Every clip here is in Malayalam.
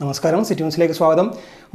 നമസ്കാരം സിറ്റി ന്യൂസിലേക്ക് സ്വാഗതം.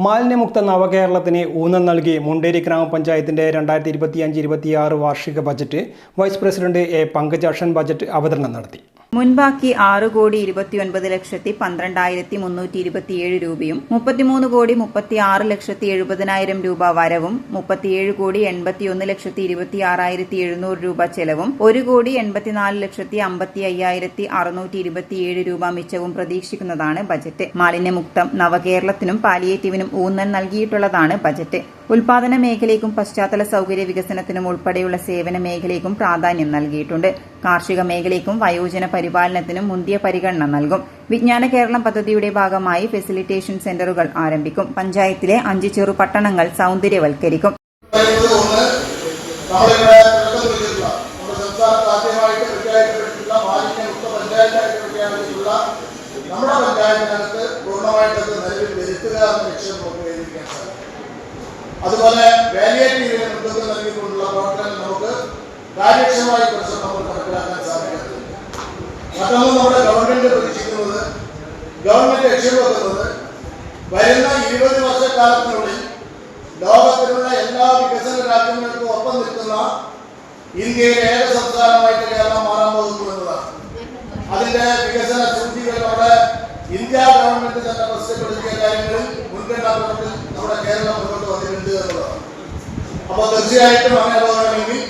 മാലിന്യമുക്ത നവകേരളത്തിന് ഊന്നൽ നൽകി മുണ്ടേരി ഗ്രാമപഞ്ചായത്തിന്റെ രണ്ടായിരത്തി ഇരുപത്തിയഞ്ച് ഇരുപത്തിയാറ് വാർഷിക budget vice president A Pankajakshan budget അവതരണം നടത്തി. മുൻബാക്കി ആറ് കോടി ഇരുപത്തിയൊൻപത് ലക്ഷത്തി പന്ത്രണ്ടായിരത്തി മുന്നൂറ്റി ഇരുപത്തിയേഴ് രൂപയും മുപ്പത്തിമൂന്ന് കോടി മുപ്പത്തി ആറ് ലക്ഷത്തി എഴുപതിനായിരം രൂപ വരവും മുപ്പത്തിയേഴ് കോടി എൺപത്തിയൊന്ന് ലക്ഷത്തി ഇരുപത്തി ആറായിരത്തി എഴുന്നൂറ് രൂപ ചെലവും ഒരു കോടി എൺപത്തിനാല് ലക്ഷത്തി അമ്പത്തി അയ്യായിരത്തി അറുന്നൂറ്റി ഇരുപത്തിയേഴ് രൂപ മിച്ചവും പ്രതീക്ഷിക്കുന്നതാണ് ബജറ്റ്. മാലിന്യമുക്തം നവകേരളത്തിനും പാലിയേറ്റീവിനും ഊന്നൽ നൽകിയിട്ടുള്ളതാണ് ബജറ്റ്. ഉൽപാദന മേഖലയ്ക്കും പശ്ചാത്തല സൗകര്യ വികസനത്തിനും ഉൾപ്പെടെയുള്ള സേവന മേഖലയ്ക്കും പ്രാധാന്യം നൽകിയിട്ടുണ്ട്. കാർഷിക മേഖലയ്ക്കും വയോജന പരിപാലനത്തിനും മുന്തിയ പരിഗണന നൽകും. വിജ്ഞാന കേരളം പദ്ധതിയുടെ ഭാഗമായി ഫെസിലിറ്റേഷൻ സെന്ററുകൾ ആരംഭിക്കും. പഞ്ചായത്തിലെ അഞ്ച് ചെറു പട്ടണങ്ങൾ സൗന്ദര്യവൽക്കരിക്കും. നമ്മുടെ പഞ്ചായത്തിനകത്ത് പൂർണമായിട്ടത് നിലവിൽ അതുപോലെ വാലിയേറ്റീവിന് നൽകിക്കൊണ്ടുള്ള പ്രവർത്തനം നമുക്ക് കാര്യക്ഷമമായി മറ്റൊന്ന് നമ്മുടെ ഗവൺമെന്റ് പ്രതീക്ഷിക്കുന്നത്. ഗവൺമെന്റ് ലക്ഷ്യം വെക്കുന്നത് വരുന്ന ഇരുപത് വർഷക്കാലത്തിനുള്ളിൽ ലോകത്തിലുള്ള എല്ലാ വികസന രാജ്യങ്ങൾക്കും ഒപ്പം നിൽക്കുന്ന ഇന്ത്യയിലെ ഏക സംസ്ഥാനമായിട്ട് കേരളം മാറാൻ പോകുന്നു എന്നതാണ്. അതിന്റെ വികസന സൂചികളോടെ ഇന്ത്യ ഗവൺമെന്റ് തന്നെ പ്രസിദ്ധപ്പെടുത്തിയ കാര്യങ്ങളിൽ മുൻഗണനാക്രമത്തിൽ നമ്മുടെ കേരളം മുന്നോട്ട് വന്നിട്ടുണ്ട് എന്നുള്ളതാണ് അപ്പോൾ തീർച്ചയായിട്ടും അങ്ങനെ പോകണമെങ്കിൽ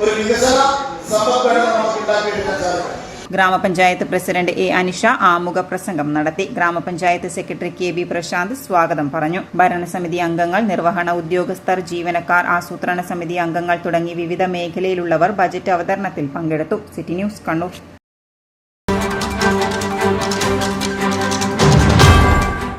ഒരു വികസന സമ്പദ്ഘടന നമുക്ക് ഉണ്ടാക്കിയെടുക്കാൻ സാധിക്കും. ഗ്രാമപഞ്ചായത്ത് പ്രസിഡന്റ് എ അനിഷ ആമുഖ പ്രസംഗം നടത്തി. ഗ്രാമപഞ്ചായത്ത് സെക്രട്ടറി കെ ബി പ്രശാന്ത് സ്വാഗതം പറഞ്ഞു. ഭരണസമിതി അംഗങ്ങൾ നിർവഹണ ഉദ്യോഗസ്ഥർ ജീവനക്കാർ ആസൂത്രണ സമിതി അംഗങ്ങൾ തുടങ്ങി വിവിധ മേഖലയിലുള്ളവർ ബജറ്റ് അവതരണത്തിൽ പങ്കെടുത്തു. City news Kannur.